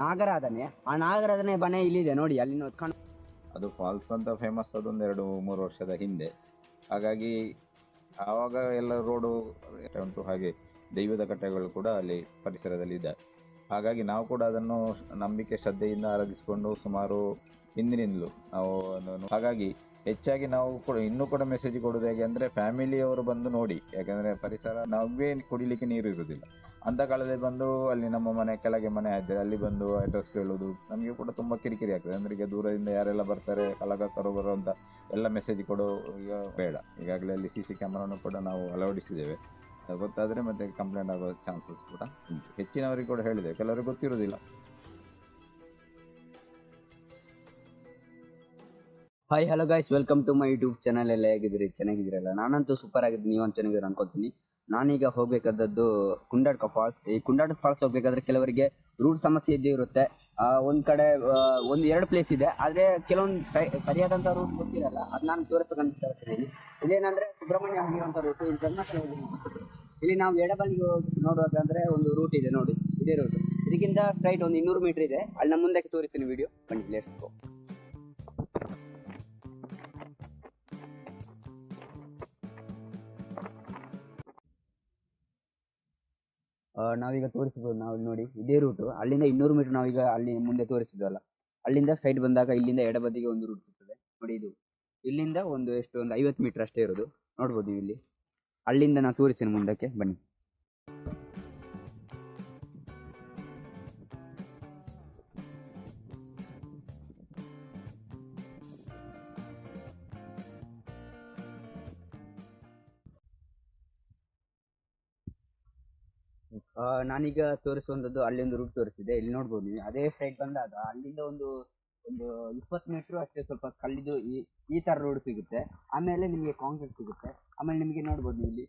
ನಾಗರಾಧನೆ. ಆ ನಾಗರಾಧನೆ ಬನೆ ಇಲ್ಲಿದೆ ನೋಡಿ, ಅಲ್ಲಿ ನೋಡ್ಕೊಂಡು ಅದು ಫಾಲ್ಸ್ ಅಂತ ಫೇಮಸ್ ಅದೊಂದು ಎರಡು ಮೂರು ವರ್ಷದ ಹಿಂದೆ. ಹಾಗಾಗಿ ಆವಾಗ ಎಲ್ಲ ರೋಡು ಉಂಟು, ಹಾಗೆ ದೈವದ ಕಟ್ಟೆಗಳು ಕೂಡ ಅಲ್ಲಿ ಪರಿಸರದಲ್ಲಿ ಇದೆ ಹಾಗಾಗಿ ನಾವು ಕೂಡ ಅದನ್ನು ನಂಬಿಕೆ, ಶ್ರದ್ಧೆಯಿಂದ ಆರಾಧಿಸಿಕೊಂಡು ಸುಮಾರು ಹಿಂದಿನಿಂದಲೂ ನಾವು ಅದನ್ನು- ಹಾಗಾಗಿ ಹೆಚ್ಚಾಗಿ ನಾವು ಕೂಡ ಇನ್ನೂ ಕೂಡ ಮೆಸೇಜ್ ಕೊಡೋದು ಹೇಗೆ ಅಂದರೆ ಫ್ಯಾಮಿಲಿಯವರು ಬಂದು ನೋಡಿ. ಯಾಕಂದರೆ ಪರಿಸರ, ನಾವೇ ಕುಡಿಲಿಕ್ಕೆ ನೀರು ಇರುವುದಿಲ್ಲ. ಅಂಥ ಕಾಲದಲ್ಲಿ ಬಂದು ಅಲ್ಲಿ ನಮ್ಮ ಮನೆ ಕೆಳಗೆ ಮನೆ ಇದೆ ಅಲ್ಲಿ ಬಂದು ಅಡ್ರೆಸ್ ಕೇಳೋದು. ನಮಗೆ ಕೂಡ ತುಂಬ ಕಿರಿಕಿರಿ ಆಗ್ತದೆ. ಅಂದರೆ ಈಗ ದೂರದಿಂದ ಯಾರೆಲ್ಲ ಬರ್ತಾರೆ ಕಲಾಕರ್ತರು ಬರೋ ಅಂತ ಎಲ್ಲ ಮೆಸೇಜ್ ಕೊಡೋ, ಈಗ ಬೇಡ. ಈಗಾಗಲೇ ಅಲ್ಲಿ ಸಿ ಸಿ ಕ್ಯಾಮ್ರಾನು ಕೂಡ ನಾವು ಅಳವಡಿಸಿದ್ದೇವೆ. ಗೊತ್ತಾದರೆ ಮತ್ತೆ ಕಂಪ್ಲೇಂಟ್ ಆಗೋ ಚಾನ್ಸಸ್ ಕೂಡ ಉಂಟು. ಹೆಚ್ಚಿನವರಿಗೆ ಕೂಡ ಹೇಳಿದೆ. ಕೆಲವರಿಗೆ ಗೊತ್ತಿರೋದಿಲ್ಲ hi hello guys welcome to my YouTube channel ಎಲ್ಲ ಹೇಗಿದ್ದೀರಿ? ಚೆನ್ನಾಗಿದ್ದೀರಲ್ಲ? ನಾನಂತೂ ಸೂಪರ್ ಆಗಿದ್ದೀನಿ. ನೀವಂತ ಚೆನ್ನಾಗಿದ್ದೀರ ಅನ್ಕೊತೀನಿ. ನಾನೀಗ ಹೋಗ್ಬೇಕಾದದ್ದು ಕುಂಡಾಡ್ಕ ಫಾಲ್ಸ್. ಈ ಕುಂಡಾಡ್ಕ ಫಾಲ್ಸ್ ಹೋಗ್ಬೇಕಾದ್ರೆ ಕೆಲವರಿಗೆ ರೂಟ್ ಸಮಸ್ಯೆ ಇದ್ದೇ ಇರುತ್ತೆ. ಒಂದ್ ಕಡೆ ಒಂದು ಎರಡು ಪ್ಲೇಸ್ ಇದೆ. ಆದ್ರೆ ಕೆಲವೊಂದು ಸರಿಯಾದಂತ ರೂಟ್ ಗೊತ್ತಿರಲ್ಲ. ಅದು ನಾನು ತೋರಿಸ್ಬೇಕಂತ ಹೇಳ್ತೀನಿ. ಇದೇನಂದ್ರೆ ಸುಬ್ರಹ್ಮಣ್ಯ ಹೋಗಿರುವಂಥ ರೂಟ್ ಇಲ್ಲಿ ಹೋಗಿ ಇಲ್ಲಿ ನಾವು ಎಡಬಲಿಗೆ ನೋಡೋದಂದ್ರೆ ಒಂದು ರೂಟ್ ಇದೆ ನೋಡಿ. ಇದೇ ರೂಟ್ ಇದಕ್ಕಿಂತ ಸ್ಟ್ರೈಟ್ ಒಂದು ಇನ್ನೂರು ಮೀಟರ್ ಇದೆ. ಅಲ್ಲಿ ನಮ್ಮ ಮುಂದಕ್ಕೆ ತೋರಿಸ್ತೀನಿ ವಿಡಿಯೋ ಬನ್ನಿ ಲೇಟ್ಸ್ ಗೋ ನಾವೀಗ ತೋರಿಸ್ಬೋದು ನಾವು ನೋಡಿ. ಇದೇ ರೂಟು ಅಲ್ಲಿಂದ ಇನ್ನೂರು ಮೀಟರ್ ನಾವೀಗ ಅಲ್ಲಿ ಮುಂದೆ ತೋರಿಸಿದ್ವಲ್ಲ. ಅಲ್ಲಿಂದ ಸೈಡ್ ಬಂದಾಗ ಇಲ್ಲಿಂದ ಎಡಬದಿಗೆ ಒಂದು ರೂಟ್ ಸಿಗ್ತದೆ. ನೋಡಿ ಇದು. ಇಲ್ಲಿಂದ ಒಂದು ಎಷ್ಟು? ಒಂದು ಐವತ್ತು ಮೀಟರ್ ಅಷ್ಟೇ ಇರೋದು. ನೋಡ್ಬೋದು ಇಲ್ಲಿ ಅಲ್ಲಿಂದ ನಾನು ತೋರಿಸ್ತೀನಿ ಮುಂದಕ್ಕೆ. ಬನ್ನಿ. ನಾನೀಗ ತೋರಿಸುವಂಥದ್ದು ಅಲ್ಲಿ ಒಂದು ರೂಟ್ ತೋರಿಸಿದೆ. ಇಲ್ಲಿ ನೋಡ್ಬೋದು ನೀವು. ಅದೇ ಸೈಡ್ ಬಂದಾಗ ಅಲ್ಲಿಂದ ಒಂದು ಒಂದು ಇಪ್ಪತ್ತು ಮೀಟರ್ ಅಷ್ಟೇ ಸ್ವಲ್ಪ ಕಲ್ಲಿದ್ದು ಈ ಈ ಥರ ರೋಡ್ ಸಿಗುತ್ತೆ. ಆಮೇಲೆ ನಿಮಗೆ ಕಾಂಕ್ರೀಟ್ ಸಿಗುತ್ತೆ. ಆಮೇಲೆ ನಿಮಗೆ ನೋಡ್ಬೋದು ಇಲ್ಲಿ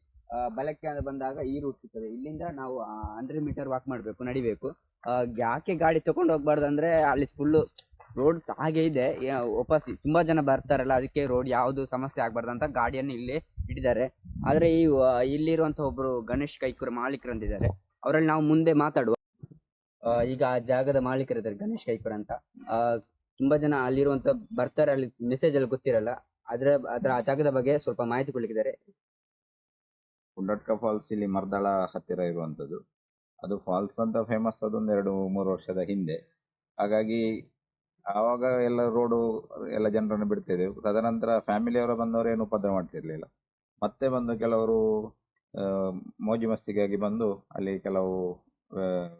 ಬಲಕ್ಕೆ ಬಂದಾಗ ಈ ರೂಟ್ ಸಿಗ್ತದೆ. ಇಲ್ಲಿಂದ ನಾವು ಹಂಡ್ರೆಡ್ ಮೀಟರ್ ವಾಕ್ ಮಾಡಬೇಕು, ನಡಿಬೇಕು. ಯಾಕೆ ಗಾಡಿ ತಗೊಂಡು ಹೋಗ್ಬಾರ್ದು ಅಂದ್ರೆ ಅಲ್ಲಿ ಫುಲ್ಲು ರೋಡ್ ಹಾಗೆ ಇದೆ. ವಾಪಸ್ ತುಂಬಾ ಜನ ಬರ್ತಾರಲ್ಲ, ಅದಕ್ಕೆ ರೋಡ್ ಯಾವುದು ಸಮಸ್ಯೆ ಆಗ್ಬಾರ್ದು ಅಂತ ಗಾಡಿಯನ್ನು ಇಲ್ಲಿ ಇಟ್ಟಿದ್ದಾರೆ ಆದ್ರೆ ಈ ಇಲ್ಲಿರುವಂಥ ಒಬ್ಬರು ಗಣೇಶ್ ಕೈಕೂರ್ ಮಾಲೀಕರು ಅಂತಿದ್ದಾರೆ. ಅವರಲ್ಲಿ ನಾವು ಮುಂದೆ ಮಾತಾಡುವ. ಈಗ ಆ ಜಾಗದ ಮಾಲೀಕರಿದ್ದಾರೆ ಗಣೇಶ್ ಕೈಪರ್ ಅಂತ. ಆ, ತುಂಬಾ ಜನ ಅಲ್ಲಿರುವಂತ ಬರ್ತಾರೆ ಅಲ್ಲಿ ಮೆಸೇಜ್ ಅಲ್ಲಿ ಗೊತ್ತಿರಲ್ಲ. ಅದ್ರ ಅದ್ರ ಆ ಜಾಗದ ಬಗ್ಗೆ ಸ್ವಲ್ಪ ಮಾಹಿತಿ ಕೊಡ್ಲಿಕ್ಕಿದ್ದಾರೆ. ಕುಂಡಟ್ಕ ಫಾಲ್ಸ್ ಇಲ್ಲಿ ಮರ್ದಳ ಹತ್ತಿರ ಇರುವಂಥದ್ದು. ಅದು ಫಾಲ್ಸ್ ಅಂತ ಫೇಮಸ್ ಅದೊಂದು ಎರಡು ಮೂರು ವರ್ಷದ ಹಿಂದೆ. ಹಾಗಾಗಿ ಆವಾಗ ಎಲ್ಲ ರೋಡು ಎಲ್ಲ ಜನರನ್ನು ಬಿಡ್ತಿದ್ದೆವು. ತದನಂತರ ಫ್ಯಾಮಿಲಿಯವರು ಬಂದವರು ಏನು ಉಪದ್ರ ಮಾಡ್ತಿರ್ಲಿಲ್ಲ. ಮತ್ತೆ ಬಂದು ಕೆಲವರು ಮೋಜು ಮಸ್ತಿಗಾಗಿ ಬಂದು ಅಲ್ಲಿ ಕೆಲವು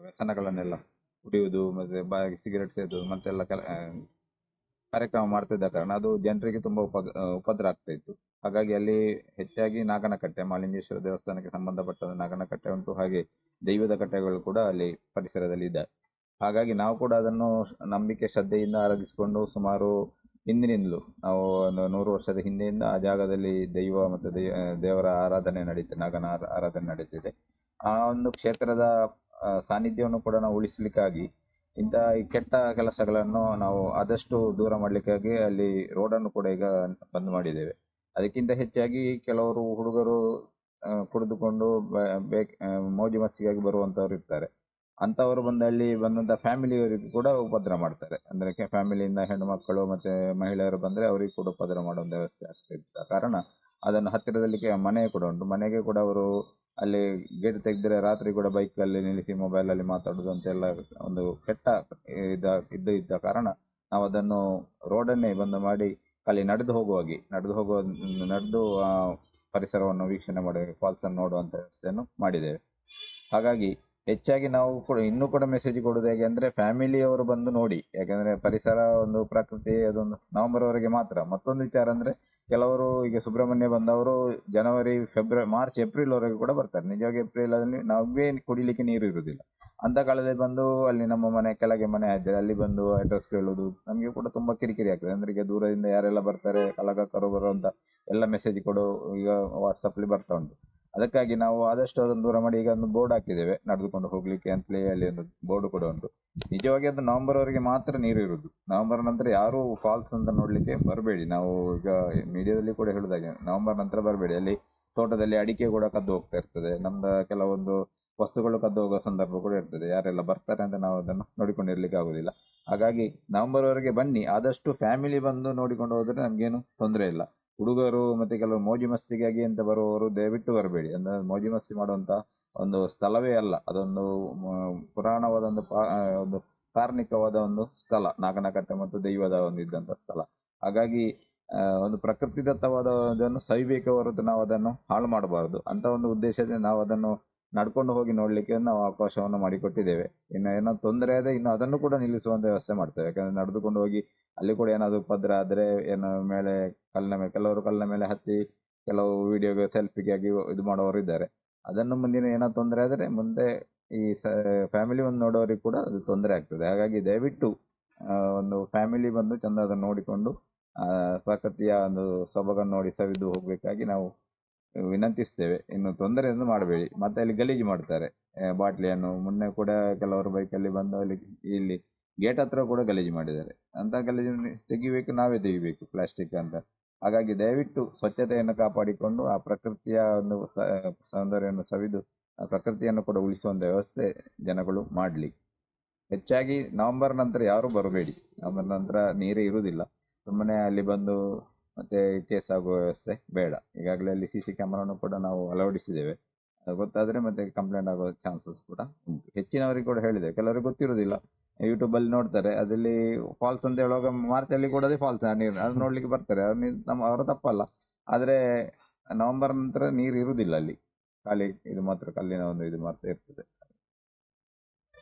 ವ್ಯಸನಗಳನ್ನೆಲ್ಲ ಕುಡಿಯುವುದು, ಮತ್ತೆ ಬಾಯಿಗೆ ಸಿಗರೆಟ್ ಸೇದು ಮತ್ತೆಲ್ಲ ಕೆಲ ಕಾರ್ಯಕ್ರಮ ಮಾಡ್ತಿದ್ದ ಕಾರಣ ಅದು ಜನರಿಗೆ ತುಂಬಾ ಉಪ ಉಪದ್ರ ಆಗ್ತಾ ಇತ್ತು. ಹಾಗಾಗಿ ಅಲ್ಲಿ ಹೆಚ್ಚಾಗಿ ನಾಗನಕಟ್ಟೆ, ಮಾಲಿಂಗೇಶ್ವರ ದೇವಸ್ಥಾನಕ್ಕೆ ಸಂಬಂಧಪಟ್ಟ ನಾಗನಕಟ್ಟೆ ಉಂಟು. ಹಾಗೆ ದೈವದ ಕಟ್ಟೆಗಳು ಕೂಡ ಅಲ್ಲಿ ಪರಿಸರದಲ್ಲಿ ಇದ್ದಾವೆ ಹಾಗಾಗಿ ನಾವು ಕೂಡ ಅದನ್ನು ನಂಬಿಕೆ, ಶ್ರದ್ಧೆಯಿಂದ ಆರಾಧಿಸಿಕೊಂಡು ಸುಮಾರು ಹಿಂದಿನಿಂದಲೂ ನಾವು ಒಂದು ನೂರು ವರ್ಷದ ಹಿಂದೆಯಿಂದ ಆ ಜಾಗದಲ್ಲಿ ದೈವ ಮತ್ತು ದೈ ದೇವರ ಆರಾಧನೆ ನಡೀತದೆ ನಾಗನ ಆರಾ- ಆರಾಧನೆ ನಡೀತಿದೆ. ಆ ಒಂದು ಕ್ಷೇತ್ರದ ಸಾನ್ನಿಧ್ಯವನ್ನು ಕೂಡ ನಾವು ಉಳಿಸಲಿಕ್ಕಾಗಿ ಇಂಥ ಈ ಕೆಟ್ಟ ಕೆಲಸಗಳನ್ನು ನಾವು ಆದಷ್ಟು ದೂರ ಮಾಡಲಿಕ್ಕಾಗಿ ಅಲ್ಲಿ ರೋಡನ್ನು ಕೂಡ ಈಗ ಬಂದ್ ಮಾಡಿದ್ದೇವೆ. ಅದಕ್ಕಿಂತ ಹೆಚ್ಚಾಗಿ ಕೆಲವರು ಹುಡುಗರು ಕುಡಿದುಕೊಂಡು ಬೇಕ್ ಮೋಜು ಮಸ್ತಿಗಾಗಿ ಬರುವಂತವ್ರು ಇರ್ತಾರೆ. ಅಂಥವರು ಬಂದು ಅಲ್ಲಿ ಬಂದಂಥ ಫ್ಯಾಮಿಲಿಯವರಿಗೂ ಕೂಡ ಉಪದ್ರ ಮಾಡ್ತಾರೆ. ಅಂದರೆ ಫ್ಯಾಮಿಲಿಯಿಂದ ಹೆಣ್ಣು ಮಕ್ಕಳು ಮತ್ತೆ ಮಹಿಳೆಯರು ಬಂದರೆ ಅವರಿಗೆ ಕೂಡ ಉಪದ್ರ ಮಾಡುವ ವ್ಯವಸ್ಥೆ ಆಗ್ತಾ ಇದ್ದ ಕಾರಣ ಅದನ್ನು ಹತ್ತಿರದಲ್ಲಿ ಮನೆ ಕೂಡ ಉಂಟು. ಮನೆಗೆ ಕೂಡ ಅವರು ಅಲ್ಲಿ ಗೇಟ್ ತೆಗೆದ್ರೆ ರಾತ್ರಿ ಕೂಡ ಬೈಕಲ್ಲಿ ನಿಲ್ಲಿಸಿ ಮೊಬೈಲಲ್ಲಿ ಮಾತಾಡೋದು ಅಂತೆಲ್ಲ ಒಂದು ಕೆಟ್ಟ ಇದ್ದ ಇದ್ದು ಇದ್ದ ಕಾರಣ ನಾವು ಅದನ್ನು ರೋಡನ್ನೇ ಬಂದು ಮಾಡಿ ಅಲ್ಲಿ ನಡೆದು ಹೋಗುವಾಗಿ, ನಡೆದು ಹೋಗುವ, ನಡೆದು ಪರಿಸರವನ್ನು ವೀಕ್ಷಣೆ ಮಾಡಿ ಫಾಲ್ಸನ್ನು ನೋಡುವಂಥ ವ್ಯವಸ್ಥೆಯನ್ನು ಮಾಡಿದ್ದೇವೆ. ಹಾಗಾಗಿ ಹೆಚ್ಚಾಗಿ ನಾವು ಕೂಡ ಇನ್ನೂ ಕೂಡ ಮೆಸೇಜ್ ಕೊಡೋದು ಹೇಗೆ ಅಂದ್ರೆ ಫ್ಯಾಮಿಲಿಯವರು ಬಂದು ನೋಡಿ. ಯಾಕಂದ್ರೆ ಪರಿಸರ ಒಂದು ಪ್ರಕೃತಿ ಅದೊಂದು ನವೆಂಬರ್ ವರೆಗೆ ಮಾತ್ರ. ಮತ್ತೊಂದು ವಿಚಾರ ಅಂದ್ರೆ ಕೆಲವರು ಈಗ ಸುಬ್ರಹ್ಮಣ್ಯ ಬಂದವರು ಜನವರಿ, ಫೆಬ್ರವರಿ, ಮಾರ್ಚ್, ಏಪ್ರಿಲ್ ವರೆಗೂ ಕೂಡ ಬರ್ತಾರೆ. ನಿಜವಾಗಿ ಏಪ್ರಿಲ್ ಅಲ್ಲಿ ನಾವೇ ಕುಡಿಲಿಕ್ಕೆ ನೀರು ಇರುವುದಿಲ್ಲ. ಅಂತ ಕಾಲದಲ್ಲಿ ಬಂದು ಅಲ್ಲಿ ನಮ್ಮ ಮನೆ, ಕೆಳಗೆ ಮನೆ ಆದರೆ ಅಲ್ಲಿ ಬಂದು ಅಡ್ರೆಸ್ ಕೇಳೋದು ನಮಗೆ ಕೂಡ ತುಂಬಾ ಕಿರಿಕಿರಿ ಆಗ್ತದೆ. ಅಂದ್ರೆ ಈಗ ದೂರದಿಂದ ಯಾರೆಲ್ಲ ಬರ್ತಾರೆ ಕಲಗಕ್ಕರು ಬರುವಂತ ಎಲ್ಲ ಮೆಸೇಜ್ ಕೊಡು ಈಗ ವಾಟ್ಸಪ್ಪಲ್ಲಿ ಬರ್ತಾ ಉಂಟು. ಅದಕ್ಕಾಗಿ ನಾವು ಆದಷ್ಟು ಅದನ್ನು ದೂರ ಮಾಡಿ ಈಗ ಒಂದು ಬೋರ್ಡ್ ಹಾಕಿದ್ದೇವೆ, ನಡೆದುಕೊಂಡು ಹೋಗ್ಲಿಕ್ಕೆ ಅಂತಲೇ ಅಲ್ಲಿ ಒಂದು ಬೋರ್ಡ್ ಕೂಡ ಉಂಟು. ನಿಜವಾಗಿ ಅದು ನವೆಂಬರ್ ವರೆಗೆ ಮಾತ್ರ ನೀರು ಇರುವುದು ನವೆಂಬರ್ ನಂತರ ಯಾರು ಫಾಲ್ಸ್ ಅಂತ ನೋಡ್ಲಿಕ್ಕೆ ಬರಬೇಡಿ. ನಾವು ಈಗ ಮೀಡಿಯಾದಲ್ಲಿ ಕೂಡ ಹೇಳುದಾಗೆ, ನವೆಂಬರ್ ನಂತರ ಬರಬೇಡಿ. ಅಲ್ಲಿ ತೋಟದಲ್ಲಿ ಅಡಿಕೆ ಕೂಡ ಕದ್ದು ಹೋಗ್ತಾ ಇರ್ತದೆ. ನಮ್ದು ಕೆಲವೊಂದು ವಸ್ತುಗಳು ಕದ್ದು ಹೋಗುವ ಸಂದರ್ಭ ಕೂಡ ಇರ್ತದೆ. ಯಾರೆಲ್ಲ ಬರ್ತಾರೆ ಅಂತ ನಾವು ಅದನ್ನು ನೋಡಿಕೊಂಡಿರ್ಲಿಕ್ಕೆ ಆಗೋದಿಲ್ಲ. ಹಾಗಾಗಿ ನವೆಂಬರ್ ವರೆಗೆ ಬನ್ನಿ. ಆದಷ್ಟು ಫ್ಯಾಮಿಲಿ ಬಂದು ನೋಡಿಕೊಂಡು ಹೋದ್ರೆ ನಮ್ಗೇನು ತೊಂದರೆ ಇಲ್ಲ. ಹುಡುಗರು ಮತ್ತೆ ಕೆಲವು ಮೋಜು ಮಸ್ತಿಗಾಗಿ ಅಂತ ಬರುವವರು ದಯವಿಟ್ಟು ಬರಬೇಡಿ. ಅಂದ್ರೆ ಮೋಜು ಮಸ್ತಿ ಮಾಡುವಂತ ಒಂದು ಸ್ಥಳವೇ ಅಲ್ಲ. ಅದೊಂದು ಪುರಾಣವಾದ ಒಂದು ಪಾ- ಒಂದು ಕಾರ್ಣಿಕವಾದ ಒಂದು ಸ್ಥಳ. ನಾಗನಕಟ್ಟೆ ಮತ್ತು ದೈವದ ಒಂದು ಇದ್ದಂತ ಸ್ಥಳ. ಹಾಗಾಗಿ ಒಂದು ಪ್ರಕೃತಿದತ್ತವಾದ ಅದನ್ನು ಹೊರತು ನಾವು ಅದನ್ನು ಹಾಳು ಮಾಡಬಾರದು. ಅಂತ ಒಂದು ಉದ್ದೇಶದಿಂದ ನಾವು ಅದನ್ನು ನಡ್ಕೊಂಡು ಹೋಗಿ ನೋಡಲಿಕ್ಕೆ ನಾವು ಅವಕಾಶವನ್ನು ಮಾಡಿಕೊಟ್ಟಿದ್ದೇವೆ. ಇನ್ನು ಏನೋ ತೊಂದರೆ ಆದರೆ ಇನ್ನು ಅದನ್ನು ಕೂಡ ನಿಲ್ಲಿಸುವಂತ ವ್ಯವಸ್ಥೆ ಮಾಡ್ತೇವೆ. ಯಾಕಂದ್ರೆ ನಡೆದುಕೊಂಡು ಹೋಗಿ ಅಲ್ಲಿ ಕೂಡ ಏನಾದರೂ ಉಪದ್ರ ಆದರೆ ಏನೋ ಮೇಲೆ ಕಲ್ಲಿನ ಮೇಲೆ, ಕೆಲವರು ಕಲ್ಲಿನ ಮೇಲೆ ಹತ್ತಿ, ಕೆಲವು ವಿಡಿಯೋಗೆ ಸೆಲ್ಫಿಗಾಗಿ ಇದು ಮಾಡೋರು ಇದ್ದಾರೆ. ಅದನ್ನು ಮುಂದಿನ ಏನೋ ತೊಂದರೆ ಆದರೆ ಮುಂದೆ ಈ ಸ ಫ್ಯಾಮಿಲಿ ಒಂದು ನೋಡೋರಿಗೆ ಕೂಡ ಅದು ತೊಂದರೆ ಆಗ್ತದೆ. ಹಾಗಾಗಿ ದಯವಿಟ್ಟು ಒಂದು ಫ್ಯಾಮಿಲಿ ಬಂದು ಚಂದ ಅದನ್ನು ನೋಡಿಕೊಂಡು ಪ್ರಕೃತಿಯ ಒಂದು ಸೊಬಗನ್ನು ನೋಡಿ ಸವಿದು ಹೋಗಬೇಕಾಗಿ ನಾವು ವಿನಂತಿಸ್ತೇವೆ ಇನ್ನು ತೊಂದರೆಯನ್ನು ಮಾಡಬೇಡಿ. ಮತ್ತೆ ಅಲ್ಲಿ ಗಲೀಜು ಮಾಡ್ತಾರೆ. ಬಾಟ್ಲಿಯನ್ನು. ಮೊನ್ನೆ ಕೂಡ ಕೆಲವರು ಬೈಕಲ್ಲಿ ಬಂದು ಅಲ್ಲಿ ಇಲ್ಲಿ ಗೇಟ್ ಹತ್ರ ಕೂಡ ಗಲೀಜು ಮಾಡಿದ್ದಾರೆ. ಅಂತ ಗಲೀಜು ತೆಗಿಬೇಕು, ನಾವೇ ತೆಗಿಬೇಕು ಪ್ಲಾಸ್ಟಿಕ್ ಅಂತ. ಹಾಗಾಗಿ ದಯವಿಟ್ಟು ಸ್ವಚ್ಛತೆಯನ್ನು ಕಾಪಾಡಿಕೊಂಡು ಆ ಪ್ರಕೃತಿಯ ಒಂದು ಸೌಂದರ್ಯವನ್ನು ಸವಿದು ಆ ಪ್ರಕೃತಿಯನ್ನು ಕೂಡ ಉಳಿಸುವಂಥ ವ್ಯವಸ್ಥೆ ಜನಗಳು ಮಾಡಲಿ. ಹೆಚ್ಚಾಗಿ ನವೆಂಬರ್ ನಂತರ ಯಾರು ಬರಬೇಡಿ. ನವಂಬರ್ ನಂತರ ನೀರೇ ಇರುವುದಿಲ್ಲ. ಸುಮ್ಮನೆ ಅಲ್ಲಿ ಬಂದು ಮತ್ತೆ ಕೇಸ್ ಆಗುವ ವ್ಯವಸ್ಥೆ ಬೇಡ. ಈಗಾಗಲೇ ಅಲ್ಲಿ ಸಿ ಸಿ ಕ್ಯಾಮರಾನು ಕೂಡ ನಾವು ಅಳವಡಿಸಿದ್ದೇವೆ. ಅದು ಗೊತ್ತಾದ್ರೆ ಮತ್ತೆ ಕಂಪ್ಲೇಂಟ್ ಆಗೋ ಚಾನ್ಸಸ್ ಕೂಡ ಉಂಟು. ಹೆಚ್ಚಿನವರಿಗೆ ಕೂಡ ಹೇಳಿದೆ ಕೆಲವರಿಗೆ ಗೊತ್ತಿರೋದಿಲ್ಲ ಯೂಟ್ಯೂಬಲ್ಲಿ ನೋಡ್ತಾರೆ. ಅದರಲ್ಲಿ ಫಾಲ್ಸ್ ಅಂತ ಹೇಳುವಾಗ ಮಾರ್ಚಲ್ಲಿ ಕೂಡ ಅದೇ ಫಾಲ್ಸ್ ನೀರು. ಅದು ನೋಡ್ಲಿಕ್ಕೆ ಬರ್ತಾರೆ. ಅದು ನಮ್ಮ, ಅವರ ತಪ್ಪಲ್ಲ. ಆದ್ರೆ ನವೆಂಬರ್ ನಂತರ ನೀರು ಇರುವುದಿಲ್ಲ ಅಲ್ಲಿ. ಖಾಲಿ, ಇದು ಮಾತ್ರ ಕಲ್ಲಿನ ಒಂದು ಇದು ಮಾತ್ರ ಇರ್ತದೆ.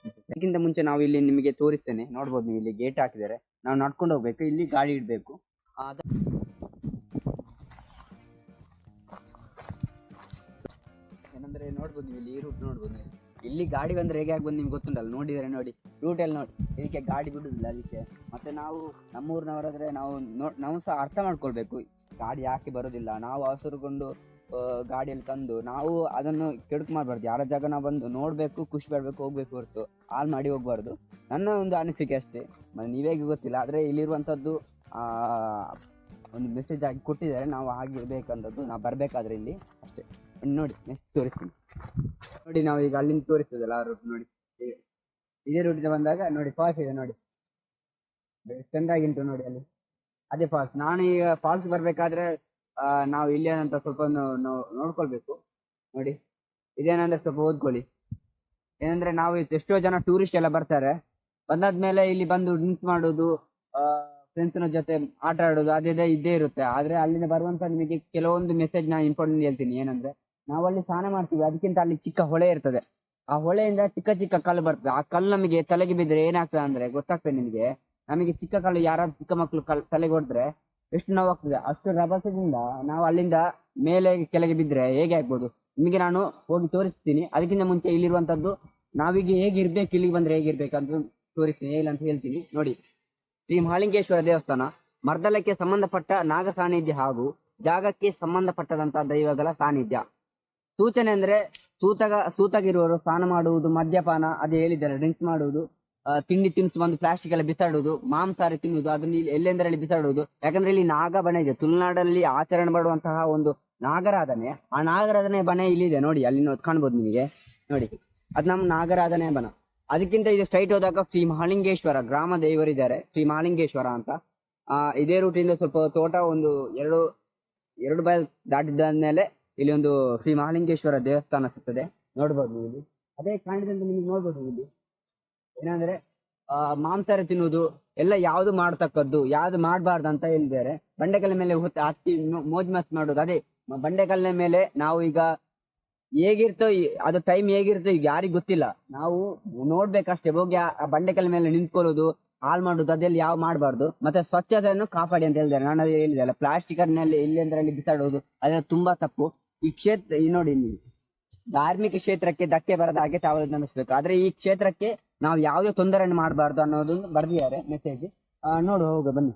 ಅದಕ್ಕಿಂತ ಮುಂಚೆ ನಾವು ಇಲ್ಲಿ ನಿಮಗೆ ತೋರಿಸ್ತೇನೆ. ನೋಡ್ಬೋದು ನೀವು ಇಲ್ಲಿ ಗೇಟ್ ಹಾಕಿದ್ದಾರೆ ನಾವು ನಡ್ಕೊಂಡು ಹೋಗ್ಬೇಕು. ಇಲ್ಲಿ ಗಾಡಿ ಇಡಬೇಕು. ನೋಡ್ಬೋದು ನೀವು ಇಲ್ಲಿ ಈ ರೂಟ್ ನೋಡ್ಬೋದು. ಇಲ್ಲಿ ಗಾಡಿ ಬಂದ್ರೆ ಹೇಗೆ ಆಗ್ಬೋದು ನಿಮ್ಗೆ ಗೊತ್ತುಂಟಲ್ಲ ನೋಡಿದರೆ ನೋಡಿ. ರೂಟ್ ಎಲ್ಲ ನೋಡಿ. ಇದಕ್ಕೆ ಗಾಡಿ ಬಿಡುದಿಲ್ಲ ಅದಕ್ಕೆ. ಮತ್ತೆ ನಾವು ನಮ್ಮೂರಿನವರಾದ್ರೆ ನಾವು ನಾವು ಸಹ ಅರ್ಥ ಮಾಡ್ಕೊಳ್ಬೇಕು. ಗಾಡಿ ಯಾಕೆ ಬರೋದಿಲ್ಲ? ನಾವು ಅವಸರಗೊಂಡು ಗಾಡಿಯಲ್ಲಿ ತಂದು ನಾವು ಅದನ್ನು ಕೆಡುಕು ಮಾಡಬಾರ್ದು. ಯಾರ ಜಾಗ ನಾವು ಬಂದು ನೋಡಬೇಕು, ಖುಷಿ ಪಡಬೇಕು, ಹೋಗ್ಬೇಕು ಹೊರತು. ಹಾಳು ಮಾಡಿ ಹೋಗ್ಬಾರ್ದು. ನನ್ನ ಒಂದು ಅನಿಸಿಕೆ ಅಷ್ಟೇ. ಮತ್ತೆ ನೀವೇಗೆ ಗೊತ್ತಿಲ್ಲ. ಆದರೆ ಇಲ್ಲಿರುವಂಥದ್ದು ಒಂದು ಮೆಸೇಜ್ ಆಗಿ ಕೊಟ್ಟಿದ್ದಾರೆ. ನಾವು ಹಾಗೆ ಇರಬೇಕಂಥದ್ದು ನಾವು ಬರಬೇಕಾದ್ರೆ ಇಲ್ಲಿ ಅಷ್ಟೇ. ನೋಡಿ ನೆಕ್ಸ್ಟ್ ತೋರಿಸ್ತೀನಿ. ನೋಡಿ ನಾವು ಈಗ ಅಲ್ಲಿಂದ ತೋರಿಸ್ತದಲ್ಲ ಆ ರೂಟ್ ನೋಡಿ. ಇದೇ ರೂಟಿಂದ ಬಂದಾಗ ನೋಡಿ ಫಾಲ್ಸ್ ಇದೆ ನೋಡಿ. ಚೆಂದಾಗಿಂಟು ನೋಡಿ ಅಲ್ಲಿ. ಅದೇ ಫಾಲ್ಸ್ ನಾನು ಈಗ ಫಾಲ್ಸ್ ಬರಬೇಕಾದ್ರೆ ನಾವು ಇಲ್ಲಿ ಏನಂತ ಸ್ವಲ್ಪ ನೋ- ನೋಡ್ಕೊಳ್ಬೇಕು. ನೋಡಿ. ಇದೇನಂದ್ರೆ ಸ್ವಲ್ಪ ಓದ್ಕೊಳ್ಳಿ. ಏನಂದ್ರೆ ನಾವು ಎಷ್ಟೋ ಜನ ಟೂರಿಸ್ಟ್ ಎಲ್ಲ ಬರ್ತಾರೆ. ಬಂದಾದ್ಮೇಲೆ ಇಲ್ಲಿ ಬಂದು ಡ್ರಿಂಕ್ಸ್ ಮಾಡೋದು ಫ್ರೆಂಡ್ಸ್ನ ಜೊತೆ ಆಟ ಆಡೋದು, ಅದೇ ಇದ್ದೇ ಇರುತ್ತೆ. ಆದ್ರೆ ಅಲ್ಲಿಂದ ಬರುವಂತ ನಿಮಗೆ ಕೆಲವೊಂದು ಮೆಸೇಜ್ ನಾನು ಇಂಪಾರ್ಟೆಂಟ್ ಹೇಳ್ತೀನಿ. ಏನಂದ್ರೆ ನಾವು ಅಲ್ಲಿ ಸ್ನಾನ ಮಾಡ್ತೀವಿ. ಅದಕ್ಕಿಂತ ಅಲ್ಲಿ ಚಿಕ್ಕ ಹೊಳೆ ಇರ್ತದೆ. ಆ ಹೊಳೆಯಿಂದ ಚಿಕ್ಕ ಚಿಕ್ಕ ಕಲ್ಲು ಬರ್ತದೆ. ಆ ಕಲ್ಲು ನಮಗೆ ತಲೆಗೆ ಬಿದ್ದರೆ ಏನಾಗ್ತದೆ ಅಂದ್ರೆ ಗೊತ್ತಾಗ್ತದೆ ನಿಮಗೆ? ನಮಗೆ ಚಿಕ್ಕ ಕಲ್ಲು ಯಾರಾದ್ರೂ ಚಿಕ್ಕ ಮಕ್ಕಳು ಕಲ್ ತಲೆಗೆ ಹೊಡೆದ್ರೆ ಎಷ್ಟು ನೋವಾಗ್ತದೆ? ಅಷ್ಟು ರಭಸದಿಂದ ನಾವು ಅಲ್ಲಿಂದ ಮೇಲೆ ಕೆಳಗೆ ಬಿದ್ದರೆ ಹೇಗೆ ಆಗ್ಬೋದು? ನಿಮಗೆ ನಾನು ಹೋಗಿ ತೋರಿಸ್ತೀನಿ. ಅದಕ್ಕಿಂತ ಮುಂಚೆ ಇಲ್ಲಿರುವಂತದ್ದು ನಾವೀಗ ಹೇಗಿರ್ಬೇಕು ಇಲ್ಲಿಗೆ ಬಂದ್ರೆ ಅಂತ ತೋರಿಸ್ತೀನಿ. ಇಲ್ಲ ಅಂತ ಹೇಳ್ತೀನಿ. ನೋಡಿ. ಶ್ರೀ ಮಹಾಲಿಂಗೇಶ್ವರ ದೇವಸ್ಥಾನ ಮರ್ದಲಕ್ಕೆ ಸಂಬಂಧಪಟ್ಟ ನಾಗ ಸಾನ್ನಿಧ್ಯ ಹಾಗೂ ಜಾಗಕ್ಕೆ ಸಂಬಂಧಪಟ್ಟದಂತಹ ದೈವಗಳ ಸಾನ್ನಿಧ್ಯ. ಸೂಚನೆ ಅಂದ್ರೆ ಸೂತಗ ಸೂತಗಿರುವರು ಸ್ನಾನ ಮಾಡುವುದು, ಮದ್ಯಪಾನ, ಅದೇ ಹೇಳಿದ್ದಾರೆ, ಡ್ರಿಂಕ್ಸ್ ಮಾಡುವುದು ತಿಂಡಿ ತಿನ್ಸು ಬಂದು ಪ್ಲಾಸ್ಟಿಕ್ ಎಲ್ಲ ಬಿಸಾಡುವುದು, ಮಾಂಸಾಹಾರಿ ತಿನ್ನುವುದು, ಅದನ್ನ ಇಲ್ಲಿ ಎಲ್ಲೆಂದರಲ್ಲಿ ಬಿಸಾಡುವುದು. ಯಾಕಂದ್ರೆ ಇಲ್ಲಿ ನಾಗ ಬಣ ಇದೆ. ತುಳುನಾಡಲ್ಲಿ ಆಚರಣೆ ಮಾಡುವಂತಹ ಒಂದು ನಾಗರಾಧನೆ, ಆ ನಾಗರಾಧನೆ ಬಣ ಇಲ್ಲಿದೆ ನೋಡಿ, ಅಲ್ಲಿ ಕಾಣ್ಬೋದು ನಿಮಗೆ. ನೋಡಿ, ಅದು ನಮ್ಮ ನಾಗರಾಧನೆ ಬಣ. ಅದಕ್ಕಿಂತ ಇದು ಸ್ಟ್ರೈಟ್ ಹೋದಾಗ ಶ್ರೀ ಮಹಾಲಿಂಗೇಶ್ವರ ಗ್ರಾಮ ದೇವರಿದ್ದಾರೆ. ಶ್ರೀ ಮಹಾಲಿಂಗೇಶ್ವರ ಅಂತ. ಆ, ಇದೇ ರೂಟಿಂದ ಸ್ವಲ್ಪ ತೋಟ ಒಂದು ಎರಡು ಎರಡು ಬೈಲ್ ದಾಟಿದ್ದಾದ್ಮೇಲೆ ಇಲ್ಲಿ ಒಂದು ಶ್ರೀ ಮಹಾಲಿಂಗೇಶ್ವರ ದೇವಸ್ಥಾನ ಸಿಗ್ತದೆ. ನೋಡ್ಬೋದು ನೀವು ಇಲ್ಲಿ. ಅದೇ ಕಾಣಿದಂತೆ ನಿಮ್ಗೆ ನೋಡ್ಬೋದು ಇಲ್ಲಿ. ಏನಂದ್ರೆ ಮಾಂಸಾಹಾರ ತಿನ್ನುವುದು ಎಲ್ಲ ಯಾವ್ದು ಮಾಡ್ತಕ್ಕದ್ದು, ಯಾವ್ದು ಮಾಡಬಾರ್ದು ಅಂತ ಹೇಳಿದ್ದಾರೆ. ಬಂಡೆಕಲ್ಲ ಮೇಲೆ ಹೊತ್ತು ಹತ್ತಿ ಮೋಜ್ ಮಸ್ತ್ ಮಾಡೋದು ಅದೇ ಬಂಡೆಕಲ್ಲ ಮೇಲೆ ನಾವು ಈಗ ಹೇಗಿರ್ತೋ ಅದು ಟೈಮ್ ಹೇಗಿರ್ತೋ ಈಗ ಯಾರಿಗ್ ಗೊತ್ತಿಲ್ಲ. ನಾವು ನೋಡ್ಬೇಕಷ್ಟೇ, ಹೋಗಿ ಆ ಬಂಡೆಕಲ್ಲ ಮೇಲೆ ನಿಂತ್ಕೊಳ್ಳೋದು, ಹಾಲ್ ಮಾಡೋದು ಅದೆಲ್ಲ ಯಾವ ಮಾಡಬಾರ್ದು. ಮತ್ತೆ ಸ್ವಚ್ಛತೆಯನ್ನು ಕಾಪಾಡಿ ಅಂತ ಹೇಳಿದ್ದಾರೆ. ನಾನು ಹೇಳಿದೆ ಅಲ್ಲ ಪ್ಲಾಸ್ಟಿಕ್ ಅನ್ನಲ್ಲಿ ಇಲ್ಲಿ ಅಂದ್ರಲ್ಲಿ ಬಿಸಾಡೋದು ಅದೆಲ್ಲ ತುಂಬಾ ತಪ್ಪು. ಈ ಕ್ಷೇತ್ರ, ಈ ನೋಡಿ ನೀವು ಧಾರ್ಮಿಕ ಕ್ಷೇತ್ರಕ್ಕೆ ಧಕ್ಕೆ ಬರದ ಹಾಗೆ ತಾವು ನಮಿಸ್ಬೇಕು ಆದ್ರೆ ಈ ಕ್ಷೇತ್ರಕ್ಕೆ ನಾವು ಯಾವುದೇ ತೊಂದರೆಯನ್ನು ಮಾಡಬಾರ್ದು ಅನ್ನೋದನ್ನು ಬರೆದಿದ್ದಾರೆ ಮೆಸೇಜ್ ನೋಡು ಹೋಗ ಬನ್ನಿ.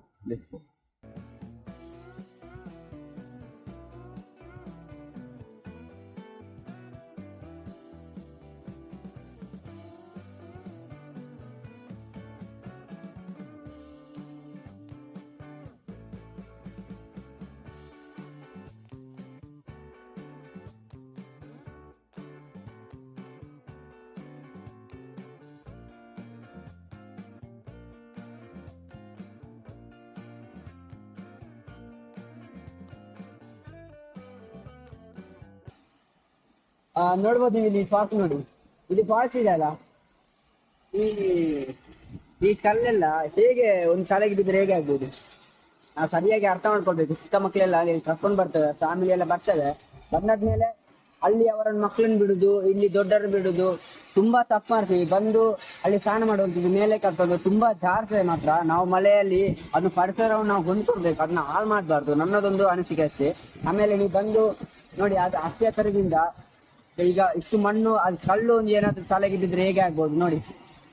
ನೋಡ್ಬೋದು ನೀವು ಇಲ್ಲಿ ಫಾಲ್ಸ್ ನೋಡಿ. ಇಲ್ಲಿ ಫಾಲ್ಸ್ ಇದೆ ಅಲ್ಲ? ಈ ಈ ಕಲ್ಲೆಲ್ಲ ಹೇಗೆ ಒಂದು ಶಾಲೆಗೆ ಬಿದ್ದರೆ ಹೇಗೆ ಆಗ್ಬೋದು? ನಾವು ಸರಿಯಾಗಿ ಅರ್ಥ ಮಾಡ್ಕೊಳ್ಬೇಕು. ಚಿಕ್ಕ ಮಕ್ಕಳೆಲ್ಲ ಅಲ್ಲಿ ಕರ್ಕೊಂಡು ಬರ್ತದೆ ಫ್ಯಾಮಿಲಿ ಎಲ್ಲ ಬರ್ತವೆ ಬಂದಾದ್ಮೇಲೆ ಅಲ್ಲಿ ಅವರನ್ನ ಮಕ್ಕಳನ್ನ ಬಿಡುದು, ಇಲ್ಲಿ ದೊಡ್ಡರನ್ನ ಬಿಡುದು ತುಂಬಾ ತಪ್ಪು ಮಾಡ್ತೀವಿ. ಬಂದು ಅಲ್ಲಿ ಸ್ನಾನ ಮಾಡುವಂಥದ್ದು ಮೇಲೆ ಕರ್ಕೊಂಡು ತುಂಬಾ ಜಾಸ್ತಿ ಮಾತ್ರ. ನಾವು ಮಳೆಯಲ್ಲಿ ಅದನ್ನ ಪರಿಸರವನ್ನು ನಾವು ಹೊಂದ್ಕೊಳ್ಬೇಕು. ಅದನ್ನ ಹಾಳು ಮಾಡಬಾರ್ದು. ನನ್ನದೊಂದು ಅನಿಸಿಕೆ ಅಷ್ಟೇ. ಆಮೇಲೆ ನೀವು ಬಂದು ನೋಡಿ, ಅದು ಅತ್ಯಾಚಾರದಿಂದ ಈಗ ಇಷ್ಟು ಮಣ್ಣು, ಅದು ಕಲ್ಲು ಒಂದು ಏನಾದ್ರು ತಲೆಗೆ ಬಿದ್ರೆ ಹೇಗೆ ಆಗ್ಬೋದು ನೋಡಿ.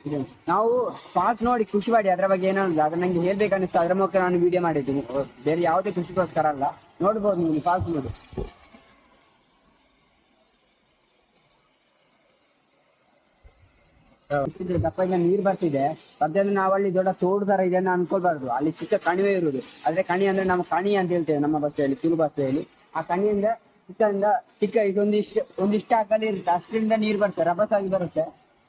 ಇದು. ನಾವು ಪಾಸ್ ನೋಡಿ ಖುಷಿ ಪಡಿ ಅದ್ರ ಬಗ್ಗೆ ಏನಂದ್ರೆ ಅದ್ರ ನಂಗೆ ಹೇಳ್ಬೇಕು ಅನಿಸ್ತು ಅದ್ರ ಮೂಲಕ ನಾನು ವಿಡಿಯೋ ಮಾಡಿದ್ದೀನಿ. ಬೇರೆ ಯಾವುದೇ ಖುಷಿಗೋಸ್ಕರ ಅಲ್ಲ. ನೋಡ್ಬೋದು ನೀವು ಫಾಲ್ಸ್ ನೋಡಿ. ಈಗ ನೀರ್ ಬರ್ತಿದೆ. ಸದ್ಯದ ನಾವು ಅಲ್ಲಿ ದೊಡ್ಡ ತೋಡು ತರ ಇದೆ ಅಂತ ಅಲ್ಲಿ ಚಿಕ್ಕ ಕಣಿವೆ ಇರುವುದು. ಆದ್ರೆ ಕಣಿ ಅಂದ್ರೆ ನಮ್ಮ ಕಣಿ ಅಂತ ಹೇಳ್ತೇವೆ ನಮ್ಮ ಭಾಷೆಯಲ್ಲಿ ತುಳು ಭಾಷೆಯಲ್ಲಿ ಆ ಕಣಿಯಿಂದ ಚಿಕ್ಕದಿಂದ ಚಿಕ್ಕ ಇದೊಂದಿಷ್ಟು ಒಂದಿಷ್ಟು ಆಗಲಿ ಇರುತ್ತೆ ಅಷ್ಟರಿಂದ ನೀರು ಬರುತ್ತೆ, ರಭಸ ಆಗಿ ಬರುತ್ತೆ.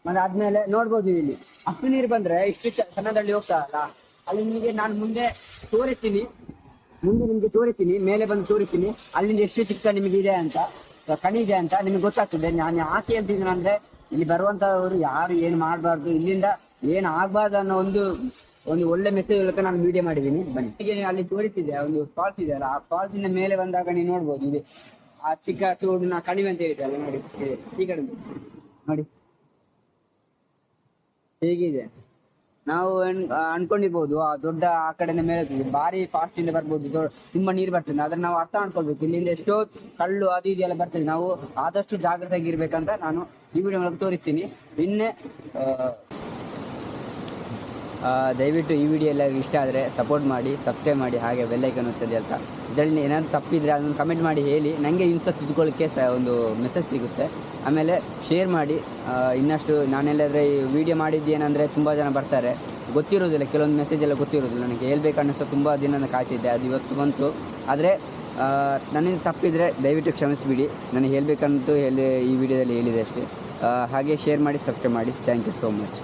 ಮತ್ತೆ ಆದ್ಮೇಲೆ ನೋಡ್ಬೋದು ಇಲ್ಲಿ. ಅಷ್ಟು ನೀರು ಬಂದ್ರೆ ಇಷ್ಟು ಸಣ್ಣದಲ್ಲಿ ಹೋಗ್ತಾ ಅಲ್ಲ ಅಲ್ಲಿ ನಿಮಗೆ ನಾನು ಮುಂದೆ ತೋರಿಸ್ತೀನಿ. ಮುಂದೆ ನಿಮ್ಗೆ ತೋರಿಸ್ತೀನಿ, ಮೇಲೆ ಬಂದು ತೋರಿಸ್ತೀನಿ. ಅಲ್ಲಿಂದ ಎಷ್ಟು ಚಿಕ್ಕ ನಿಮಗೆ ಇದೆ ಅಂತ ಕಣಿ ಇದೆ ಅಂತ ನಿಮ್ಗೆ ಗೊತ್ತಾಗ್ತದೆ. ನಾನು ಯಾಕೆ ಹೇಳ್ತಿದ್ದೀನಿ ಅಂದ್ರೆ, ಇಲ್ಲಿ ಬರುವಂತವರು ಯಾರು ಏನ್ ಮಾಡಬಾರ್ದು, ಇಲ್ಲಿಂದ ಏನ್ ಆಗ್ಬಾರ್ದು ಅನ್ನೋ ಒಂದು ಒಂದು ಒಳ್ಳೆ ಮೆಸೇಜ್ ಮೂಲಕ ನಾನು ವಿಡಿಯೋ ಮಾಡಿದ್ದೀನಿ. ಬನ್ನಿ. ಅಲ್ಲಿ ತೋರಿಸಿದೆ, ಒಂದು ಫಾಲ್ಸ್ ಇದೆ ಅಲ್ಲ, ಆ ಫಾಲ್ಸ್ ಇಂದ ಮೇಲೆ ಬಂದಾಗ ನೀವು ನೋಡ್ಬೋದು. ಇದೆ ಆ ಚಿಕ್ಕ ಚೂಡಿನ ಕಣಿವೆ ಅಂತ ಹೇಳಿದ್ದೆ ನೋಡಿ. ಈ ಕಡೆ ನೋಡಿ. ಹೇಗಿದೆ. ನಾವು ಅನ್ಕೊಂಡಿರ್ಬೋದು, ಆ ದೊಡ್ಡ ಆ ಕಡೆಯಿಂದ ಮೇಲೆ. ಭಾರಿ ಫಾಸ್ಟ್ ಇಂದ ಬರ್ಬೋದು ತುಂಬಾ ನೀರು ಬರ್ತದೆ. ಆದ್ರೆ ನಾವು ಅರ್ಥ ಮಾಡ್ಕೊಳ್ಬೇಕು. ಇಲ್ಲಿಂದ ಎಷ್ಟೋ ಕಳ್ಳು ಅದು ಇದೆಲ್ಲ ಬರ್ತದೆ. ನಾವು ಆದಷ್ಟು ಜಾಗ್ರತೆಯಾಗಿರ್ಬೇಕಂತ ನಾನು ಈ ವಿಡಿಯೋ ಮೂಲಕ ತೋರಿಸ್ತೀನಿ. ನಿನ್ನೆ ದಯವಿಟ್ಟು ಈ ವಿಡಿಯೋ ಎಲ್ಲ ಇಷ್ಟ ಆದರೆ ಸಪೋರ್ಟ್ ಮಾಡಿ ಸಬ್ಸ್ಕ್ರೈಬ್ ಮಾಡಿ, ಹಾಗೆ ಬೆಲ್ಲೈಕನ್ ಒತ್ತದೆ ಅಂತ ಇದರಲ್ಲಿ ಏನಾದರೂ ತಪ್ಪಿದ್ರೆ ಅದನ್ನು ಕಮೆಂಟ್ ಮಾಡಿ ಹೇಳಿ. ನನಗೆ ಇನ್ಸ ತಿದ್ಕೊಳ್ಳೋಕ್ಕೆ ಸಹ ಒಂದು ಮೆಸೇಜ್ ಸಿಗುತ್ತೆ. ಆಮೇಲೆ ಶೇರ್ ಮಾಡಿ. ಇನ್ನಷ್ಟು ನಾನೆಲ್ಲಾದರೆ ಈ ವಿಡಿಯೋ ಮಾಡಿದ್ದು ಏನಂದರೆ ತುಂಬ ಜನ ಬರ್ತಾರೆ. ಗೊತ್ತಿರೋದಿಲ್ಲ, ಕೆಲವೊಂದು ಮೆಸೇಜ್ ಎಲ್ಲ ಗೊತ್ತಿರೋದಿಲ್ಲ. ನನಗೆ ಹೇಳ್ಬೇಕು ಅನ್ನಿಸ್ತಾ ತುಂಬ ದಿನ ಕಾಯ್ತಿದ್ದೆ. ಅದು ಇವತ್ತು ಬಂತು. ಆದರೆ ನನ್ನಿಂದ ತಪ್ಪಿದರೆ ದಯವಿಟ್ಟು ಕ್ಷಮಿಸಿಬಿಡಿ. ನನಗೆ ಹೇಳಬೇಕಂತೂ ಹೇಳಿ ಈ ವಿಡಿಯೋದಲ್ಲಿ ಹೇಳಿದೆ ಅಷ್ಟೇ. ಹಾಗೆ ಶೇರ್ ಮಾಡಿ ಸಬ್ಸ್ಕ್ರೈಬ್ ಮಾಡಿ. Thank you so much